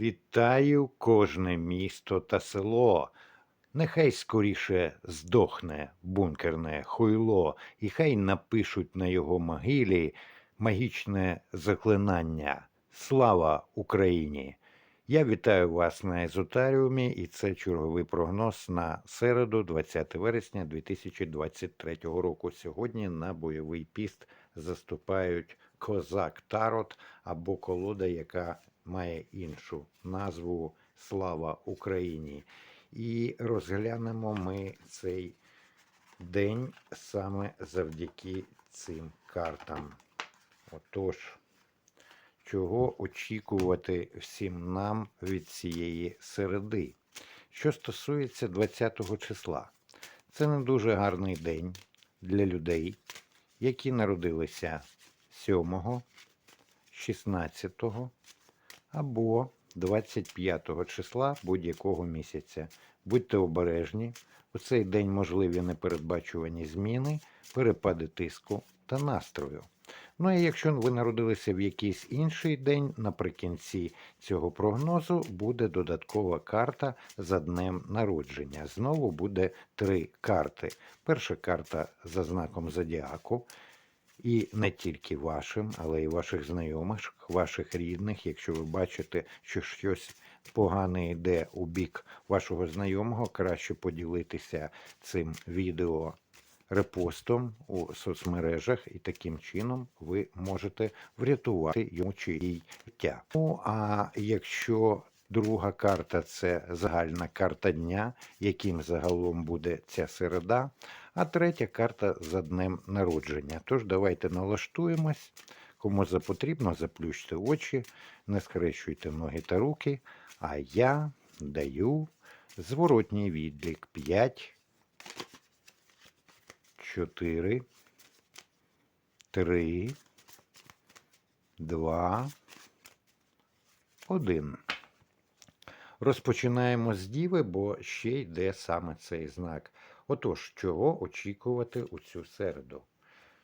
Вітаю кожне місто та село. Нехай скоріше здохне бункерне хуйло, і хай напишуть на його могилі магічне заклинання. Слава Україні! Я вітаю вас на Езотаріумі, і це черговий прогноз на середу, 20 вересня 2023 року. Сьогодні на бойовий піст заступають Козак Тарот або колода, яка має іншу назву Слава Україні. І розглянемо ми цей день саме завдяки цим картам. Отож, чого очікувати всім нам від цієї середи? Що стосується 20 числа, це не дуже гарний день для людей, які народилися 7, 16 або 25 числа будь-якого місяця. Будьте обережні. У цей день можливі непередбачувані зміни, перепади тиску та настрою. Ну і якщо ви народилися в якийсь інший день, наприкінці цього прогнозу буде додаткова карта за днем народження. Знову буде три карти. Перша карта за знаком зодіаку. І не тільки вашим, але й ваших знайомих, ваших рідних. Якщо ви бачите, що щось погане йде у бік вашого знайомого, краще поділитися цим відео репостом у соцмережах, і таким чином ви можете врятувати йому чи їй життя. Ну а якщо друга карта це загальна карта дня, яким загалом буде ця середа, а третя карта за днем народження. Тож давайте налаштуємось. Кому за потрібно, заплющте очі, не схрещуйте ноги та руки. А я даю зворотній відлік 5, 4, 3, 2, 1. Розпочинаємо з діви, бо ще йде саме цей знак. Отож, чого очікувати у цю середу?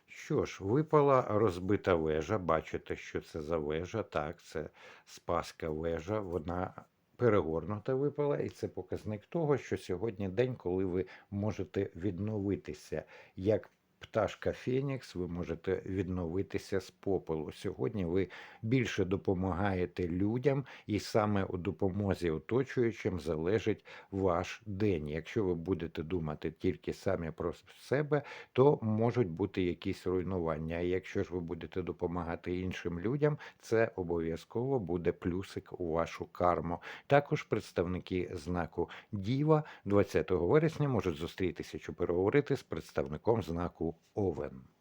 Що ж, випала розбита вежа. Бачите, що це за вежа? Так, це спаска вежа. Вона перегорнута випала, і це показник того, що сьогодні день, коли ви можете відновитися. Як пташка Фенікс, ви можете відновитися з попелу. Сьогодні ви більше допомагаєте людям, і саме у допомозі оточуючим залежить ваш день. Якщо ви будете думати тільки самі про себе, то можуть бути якісь руйнування. А якщо ж ви будете допомагати іншим людям, це обов'язково буде плюсик у вашу карму. Також представники знаку Діва 20 вересня можуть зустрітися чи переговорити з представником знаку Овен.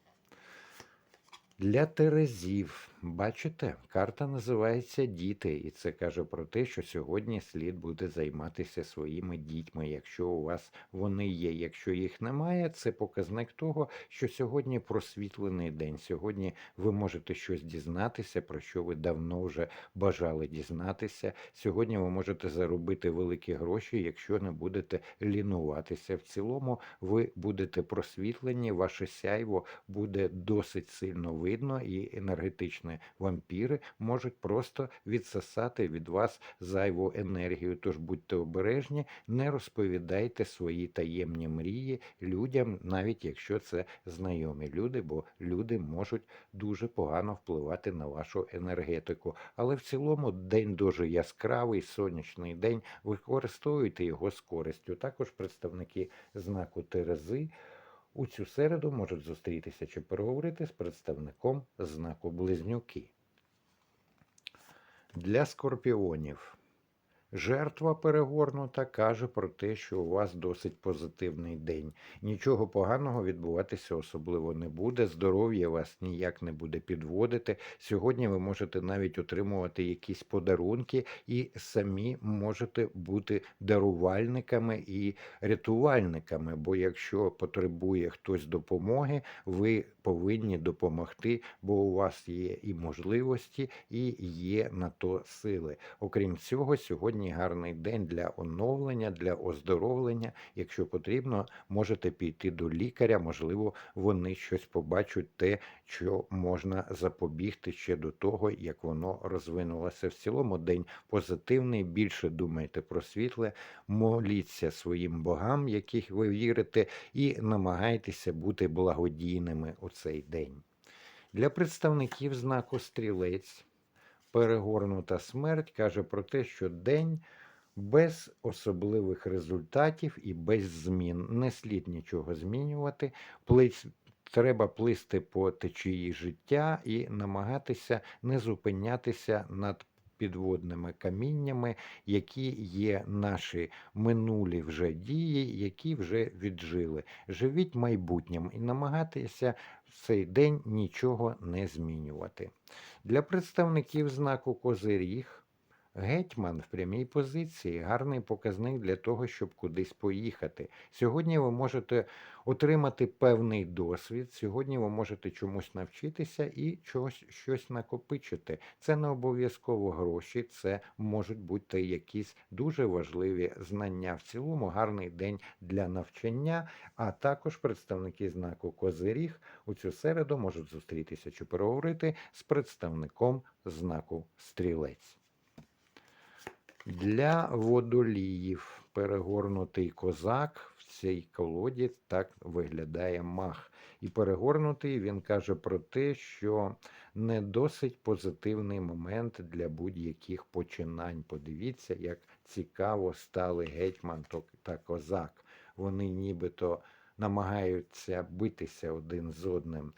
Для Терезів, бачите, карта називається Діти, і це каже про те, що сьогодні слід буде займатися своїми дітьми, якщо у вас вони є. Якщо їх немає, це показник того, що сьогодні просвітлений день. Сьогодні ви можете щось дізнатися, про що ви давно вже бажали дізнатися. Сьогодні ви можете заробити великі гроші, якщо не будете лінуватися. В цілому ви будете просвітлені, ваше сяйво буде досить сильно видно видно, і енергетичні вампіри можуть просто відсосати від вас зайву енергію. Тож будьте обережні, не розповідайте свої таємні мрії людям, навіть якщо це знайомі люди, бо люди можуть дуже погано впливати на вашу енергетику. Але в цілому день дуже яскравий, сонячний день. Використовуйте його з користю. Також представники знаку Терези. У цю середу можуть зустрітися чи переговорити з представником знаку Близнюки. Для скорпіонів Жертва перегорнута каже про те, що у вас досить позитивний день. Нічого поганого відбуватися особливо не буде. Здоров'я вас ніяк не буде підводити. Сьогодні ви можете навіть отримувати якісь подарунки, і самі можете бути дарувальниками і рятувальниками. Бо якщо потребує хтось допомоги, ви повинні допомогти, бо у вас є і можливості, і є на то сили. Окрім цього, сьогодні сьогодні гарний день для оновлення, для оздоровлення. Якщо потрібно, можете піти до лікаря. Можливо, вони щось побачать, те, що можна запобігти ще до того, як воно розвинулося. В цілому день позитивний. Більше думайте про світле, моліться своїм богам, яких ви вірите, і намагайтеся бути благодійними у цей день. Для представників знаку стрілець перегорнута смерть каже про те, що день без особливих результатів і без змін. Не слід нічого змінювати. Треба плисти по течії життя і намагатися не зупинятися над підводними каміннями, які є наші минулі вже дії, які вже віджили. Живіть майбутнім і намагайтеся в цей день нічого не змінювати. Для представників знаку Козиріг гетьман в прямій позиції гарний показник для того, щоб кудись поїхати. Сьогодні ви можете отримати певний досвід, сьогодні ви можете чомусь навчитися і чогось щось накопичити. Це не обов'язково гроші, це можуть бути якісь дуже важливі знання. В цілому гарний день для навчання, а також представники знаку Козиріг у цю середу можуть зустрітися чи переговорити з представником знаку Стрілець. Для водоліїв перегорнутий козак в цій колоді так виглядає мах. І перегорнутий він каже про те, що не досить позитивний момент для будь-яких починань. Подивіться, як цікаво стали гетьман та козак. Вони нібито намагаються битися один з одним.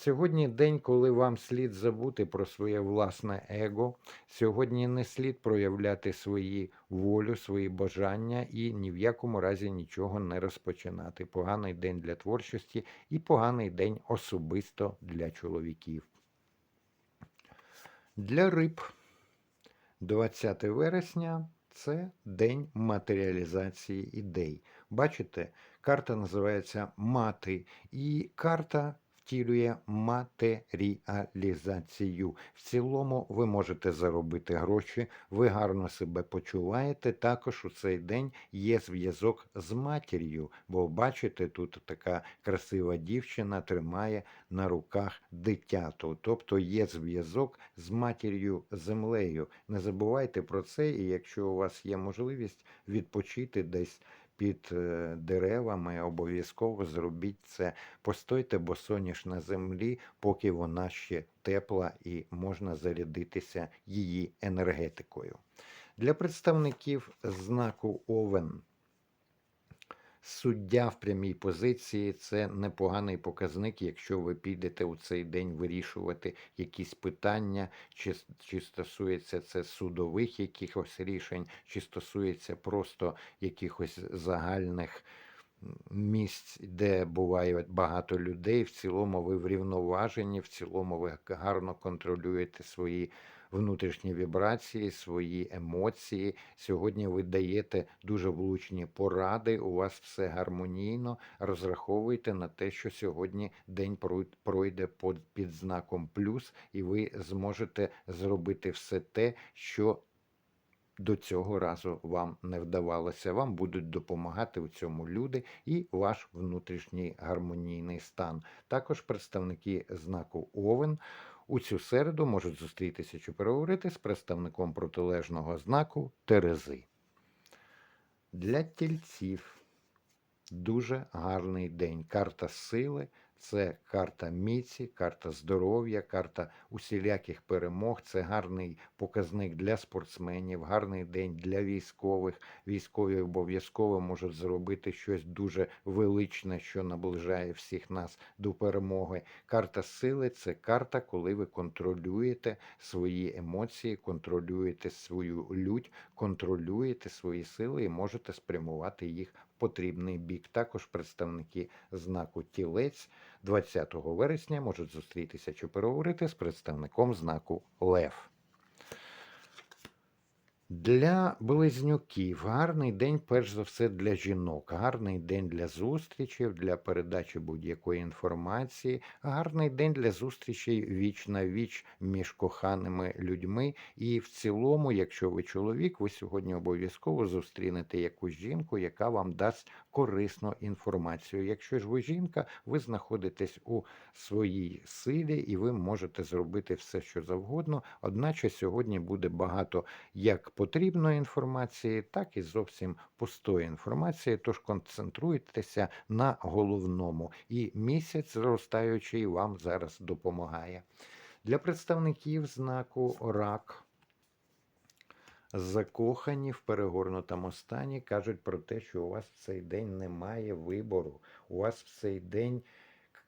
Сьогодні день, коли вам слід забути про своє власне его. Сьогодні не слід проявляти свої волю, свої бажання і ні в якому разі нічого не розпочинати. Поганий день для творчості і поганий день особисто для чоловіків. Для риб 20 вересня це день матеріалізації ідей. Бачите, карта називається Мати, і карта втілює матеріалізацію. В цілому ви можете заробити гроші, ви гарно себе почуваєте. Також у цей день є зв'язок з матір'ю, бо бачите, тут така красива дівчина тримає на руках дитяту. Тобто є зв'язок з матір'ю землею. Не забувайте про це, і якщо у вас є можливість відпочити десь під е, деревами, обов'язково зробіть це. Постойте бо соняш на землі, поки вона ще тепла і можна зарядитися її енергетикою. Для представників знаку Овен суддя в прямій позиції це непоганий показник, якщо ви підете у цей день вирішувати якісь питання, чи, чи стосується це судових якихось рішень, чи стосується просто якихось загальних місць, де буває багато людей. В цілому ви врівноважені, в цілому ви гарно контролюєте свої внутрішні вібрації, свої емоції. Сьогодні ви даєте дуже влучні поради. У вас все гармонійно. Розраховуйте на те, що сьогодні день пройде під знаком плюс, і ви зможете зробити все те, що до цього разу вам не вдавалося. Вам будуть допомагати у цьому люди і ваш внутрішній гармонійний стан. Також представники знаку Овен у цю середу можуть зустрітися чи переговорити з представником протилежного знаку Терези. Для тільців дуже гарний день. Карта сили це карта міці, карта здоров'я, карта усіляких перемог. Це гарний показник для спортсменів, гарний день для військових. Військові обов'язково можуть зробити щось дуже величне, що наближає всіх нас до перемоги. Карта сили це карта, коли ви контролюєте свої емоції, контролюєте свою лють, контролюєте свої сили і можете спрямувати їх в потрібний бік. Також представники знаку тілець 20 вересня можуть зустрітися чи переговорити з представником знаку Лев. Для близнюків гарний день, перш за все, для жінок, гарний день для зустрічей, для передачі будь-якої інформації, гарний день для зустрічей віч на віч між коханими людьми. І в цілому, якщо ви чоловік, ви сьогодні обов'язково зустрінете якусь жінку, яка вам дасть корисну інформацію. Якщо ж ви жінка, ви знаходитесь у своїй силі і ви можете зробити все, що завгодно. Одначе сьогодні буде багато як потрібної інформації, так і зовсім пустої інформації. Тож концентруйтеся на головному. І місяць зростаючий вам зараз допомагає. Для представників знаку рак. Закохані в перегорнутому стані кажуть про те, що у вас в цей день немає вибору. У вас в цей день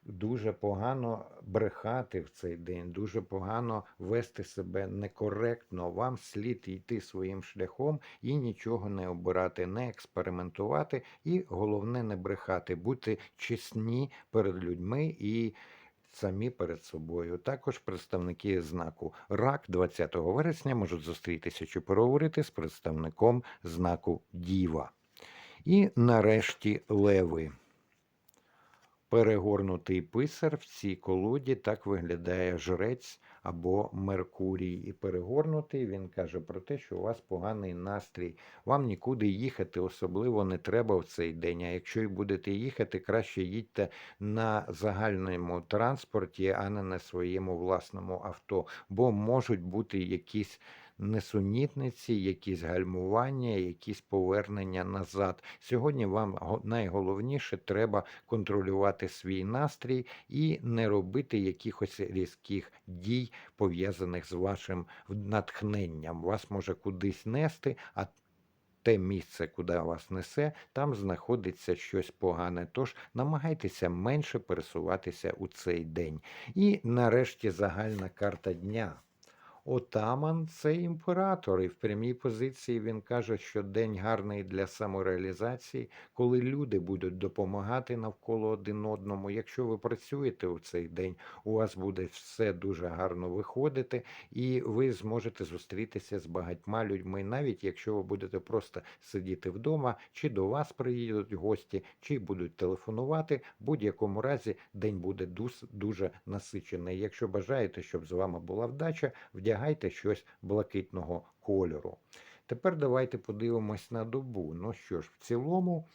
дуже погано брехати в цей день, дуже погано вести себе некоректно. Вам слід йти своїм шляхом і нічого не обирати, не експериментувати, і головне не брехати, бути чесні перед людьми і. Самі перед собою. Також представники знаку РАК 20 вересня можуть зустрітися чи переговорити з представником знаку Діва. І нарешті леви. Перегорнутий писар в цій колоді так виглядає жрець або Меркурій. І перегорнутий він каже про те, що у вас поганий настрій. Вам нікуди їхати особливо не треба в цей день. А якщо й будете їхати, краще їдьте на загальному транспорті, а не на своєму власному авто, бо можуть бути якісь несунітниці, якісь гальмування, якісь повернення назад. Сьогодні вам найголовніше треба контролювати свій настрій і не робити якихось різких дій, пов'язаних з вашим натхненням. Вас може кудись нести, а те місце, куди вас несе, там знаходиться щось погане. Тож намагайтеся менше пересуватися у цей день. І нарешті загальна карта дня. Отаман це імператор, і в прямій позиції він каже, що день гарний для самореалізації, коли люди будуть допомагати навколо один одному. Якщо ви працюєте у цей день, у вас буде все дуже гарно виходити, і ви зможете зустрітися з багатьма людьми, навіть якщо ви будете просто сидіти вдома, чи до вас приїдуть гості, чи будуть телефонувати. В будь-якому разі день буде дуже насичений. Якщо бажаєте, щоб з вами була вдача, вдягайте щось блакитного кольору. Тепер давайте подивимось на добу. Ну що ж, в цілому,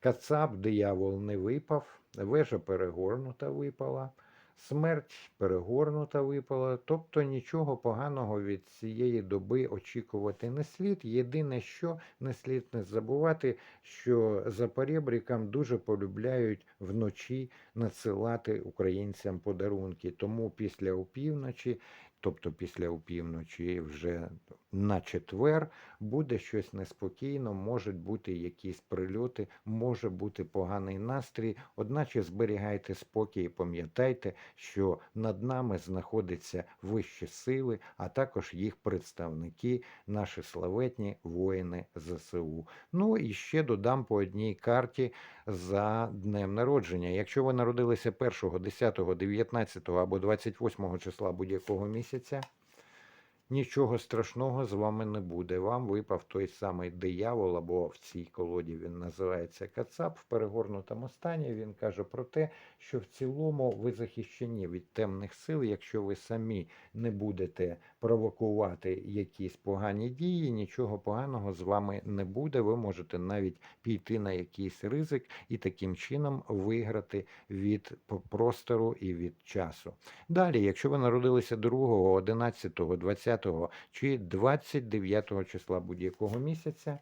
кацап, диявол не випав, вежа перегорнута випала, смерть перегорнута випала. Тобто нічого поганого від цієї доби очікувати не слід. Єдине, що не слід не забувати, що за перебріком дуже полюбляють вночі надсилати українцям подарунки. Тому після опівночі тобто після опівночі вже на четвер буде щось неспокійно, можуть бути якісь прильоти, може бути поганий настрій. Одначе зберігайте спокій і пам'ятайте, що над нами знаходяться вищі сили, а також їх представники, наші славетні воїни ЗСУ. Ну і ще додам по одній карті за днем народження. Якщо ви народилися 1, 10, 19 або 28 числа будь-якого місяця, нічого страшного з вами не буде. Вам випав той самий диявол, або в цій колоді він називається Кацап в перегорнутому стані. Він каже про те, що в цілому ви захищені від темних сил, якщо ви самі не будете провокувати якісь погані дії, нічого поганого з вами не буде. Ви можете навіть піти на якийсь ризик і таким чином виграти від простору і від часу. Далі, якщо ви народилися 2, 11, 20 чи 29 числа будь-якого місяця,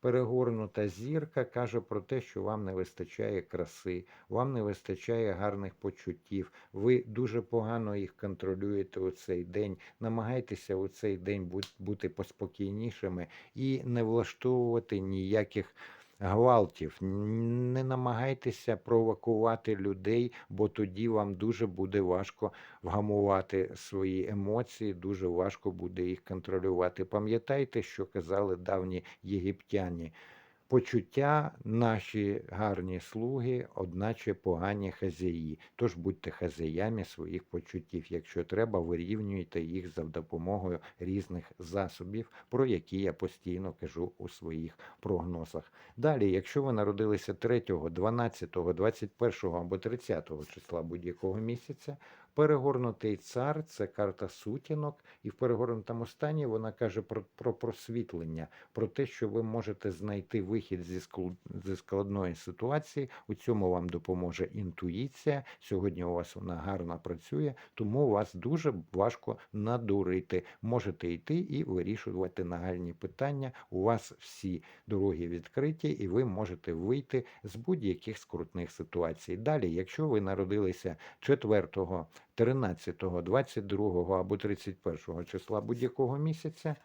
перегорнута зірка каже про те, що вам не вистачає краси, вам не вистачає гарних почуттів. Ви дуже погано їх контролюєте у цей день. Намагайтеся у цей день бути поспокійнішими і не влаштовувати ніяких гвалтів. Не намагайтеся провокувати людей, бо тоді вам дуже буде важко вгамувати свої емоції, дуже важко буде їх контролювати. Пам'ятайте, що казали давні єгиптяни. Почуття наші гарні слуги, одначе погані хазяї. Тож будьте хазяями своїх почуттів. Якщо треба, вирівнюйте їх за допомогою різних засобів, про які я постійно кажу у своїх прогнозах. Далі, якщо ви народилися 3, 12, 21 або 30 числа будь-якого місяця, перегорнутий цар це карта сутінок, і в перегорнутому стані вона каже про, про просвітлення, про те, що ви можете знайти вихід зі зі складної ситуації. У цьому вам допоможе інтуїція. Сьогодні у вас вона гарно працює, тому вас дуже важко надурити. Можете йти і вирішувати нагальні питання. У вас всі дороги відкриті, і ви можете вийти з будь-яких скрутних ситуацій. Далі, якщо ви народилися 4, 13, 22 або 31 числа будь-якого місяця,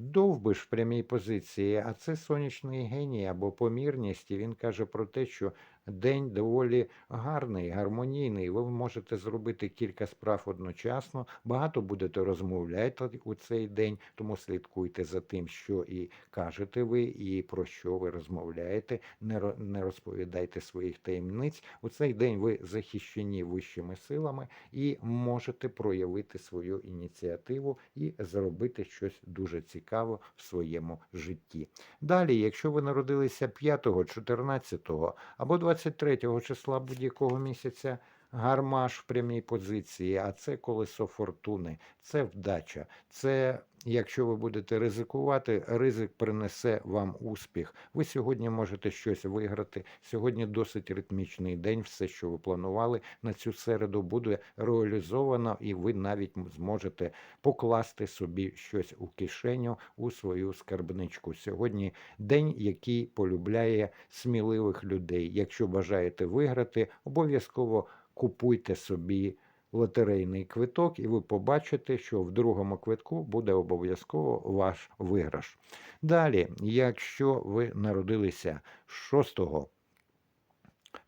Довбиш в прямій позиції, а це сонячний геній або помірність, і він каже про те, що день доволі гарний, гармонійний. Ви можете зробити кілька справ одночасно, багато будете розмовляти у цей день, тому слідкуйте за тим, що і кажете ви, і про що ви розмовляєте. Не, розповідайте своїх таємниць. У цей день ви захищені вищими силами і можете проявити свою ініціативу і зробити щось дуже цікаве в своєму житті. Далі, якщо ви народилися 5, 14 або 23 числа будь-якого місяця, гармаш в прямій позиції, а це колесо фортуни, це вдача. Це якщо ви будете ризикувати, ризик принесе вам успіх. Ви сьогодні можете щось виграти. Сьогодні досить ритмічний день. Все, що ви планували на цю середу, буде реалізовано, і ви навіть зможете покласти собі щось у кишеню у свою скарбничку. Сьогодні день, який полюбляє сміливих людей. Якщо бажаєте виграти, обов'язково купуйте собі лотерейний квиток, і ви побачите, що в другому квитку буде обов'язково ваш виграш. Далі, якщо ви народилися 6,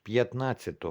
15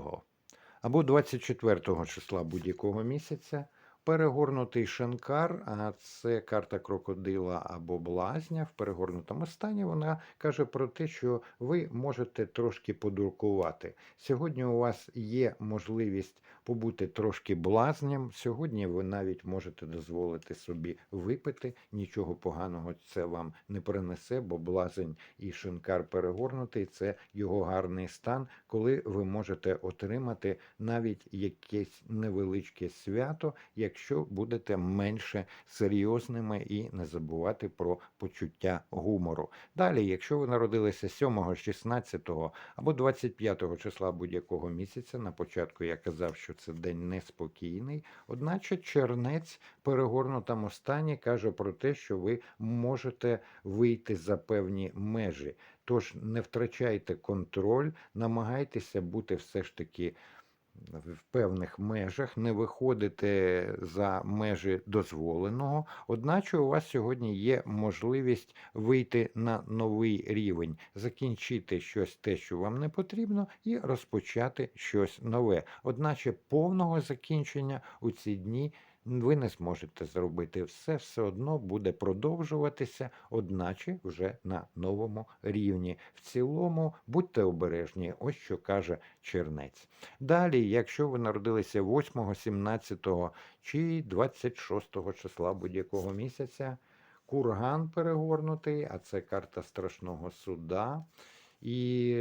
або 24 числа будь-якого місяця, перегорнутий шанкар, а це карта крокодила або блазня в перегорнутому стані, вона каже про те, що ви можете трошки подуркувати. Сьогодні у вас є можливість побути трошки блазнем. Сьогодні ви навіть можете дозволити собі випити. Нічого поганого це вам не принесе, бо блазень і шинкар перегорнутий це його гарний стан, коли ви можете отримати навіть якесь невеличке свято, якщо будете менше серйозними і не забувати про почуття гумору. Далі, якщо ви народилися 7, 16 або 25 числа будь-якого місяця, на початку я казав, що це день неспокійний, одначе чернець перегорнутому стані каже про те, що ви можете вийти за певні межі. Тож не втрачайте контроль, намагайтеся бути все ж таки в певних межах, не виходите за межі дозволеного. Одначе у вас сьогодні є можливість вийти на новий рівень, закінчити щось те, що вам не потрібно, і розпочати щось нове. Одначе повного закінчення у ці дні ви не зможете зробити. Все все одно буде продовжуватися, одначе вже на новому рівні. В цілому будьте обережні, ось що каже чернець. Далі, якщо ви народилися 8, 17 чи 26 числа будь-якого місяця, курган перегорнутий, а це карта страшного суда. І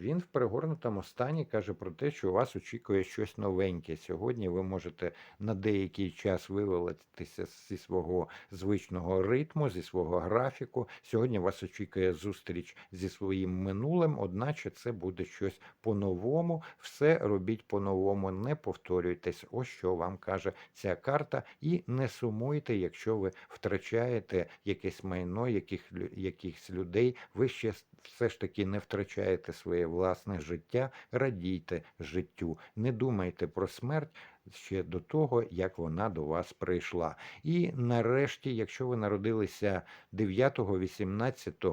він в перегорнутому стані каже про те, що вас очікує щось новеньке. Сьогодні ви можете на деякий час вивелитися зі свого звичного ритму, зі свого графіку. Сьогодні вас очікує зустріч зі своїм минулим, одначе це буде щось по-новому. Все робіть по-новому, не повторюйтесь. Ось що вам каже ця карта. І не сумуйте, якщо ви втрачаєте якесь майно, яких, якихось людей. Ви ще все ж таки не втрачаєте своє власне життя, радійте життю, не думайте про смерть ще до того, як вона до вас прийшла. І нарешті, якщо ви народилися 9, 18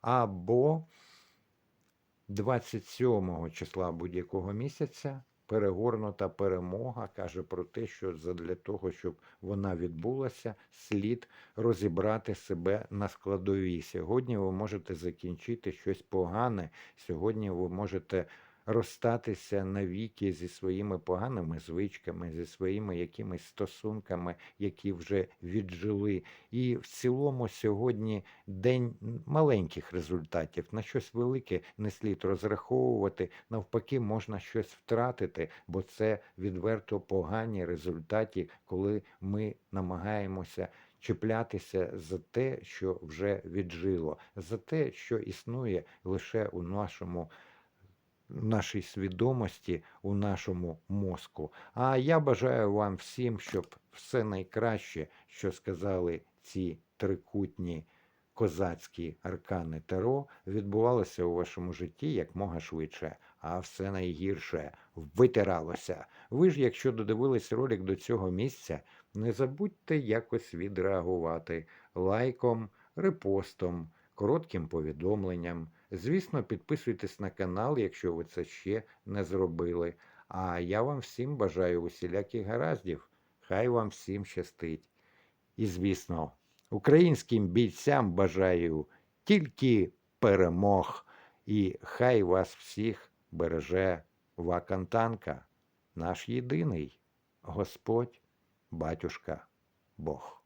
або 27 числа будь-якого місяця, перегорнута перемога каже про те, що задля того, щоб вона відбулася, слід розібрати себе на складові. Сьогодні ви можете закінчити щось погане. Сьогодні ви можете розстатися навіки зі своїми поганими звичками, зі своїми якимись стосунками, які вже віджили. І в цілому сьогодні день маленьких результатів. На щось велике не слід розраховувати. Навпаки, можна щось втратити, бо це відверто погані результати, коли ми намагаємося чіплятися за те, що вже віджило, за те, що існує лише у нашому в нашій свідомості, у нашому мозку. А я бажаю вам всім, щоб все найкраще, що сказали ці трикутні козацькі аркани Таро, відбувалося у вашому житті як мога швидше, а все найгірше витиралося. Ви ж, якщо додивились ролик до цього місця, не забудьте якось відреагувати лайком, репостом, коротким повідомленням. Звісно, підписуйтесь на канал, якщо ви це ще не зробили. А я вам всім бажаю усіляких гараздів. Хай вам всім щастить. І, звісно, українським бійцям бажаю тільки перемог. І хай вас всіх береже Вакантанка, наш єдиний Господь, батюшка, Бог.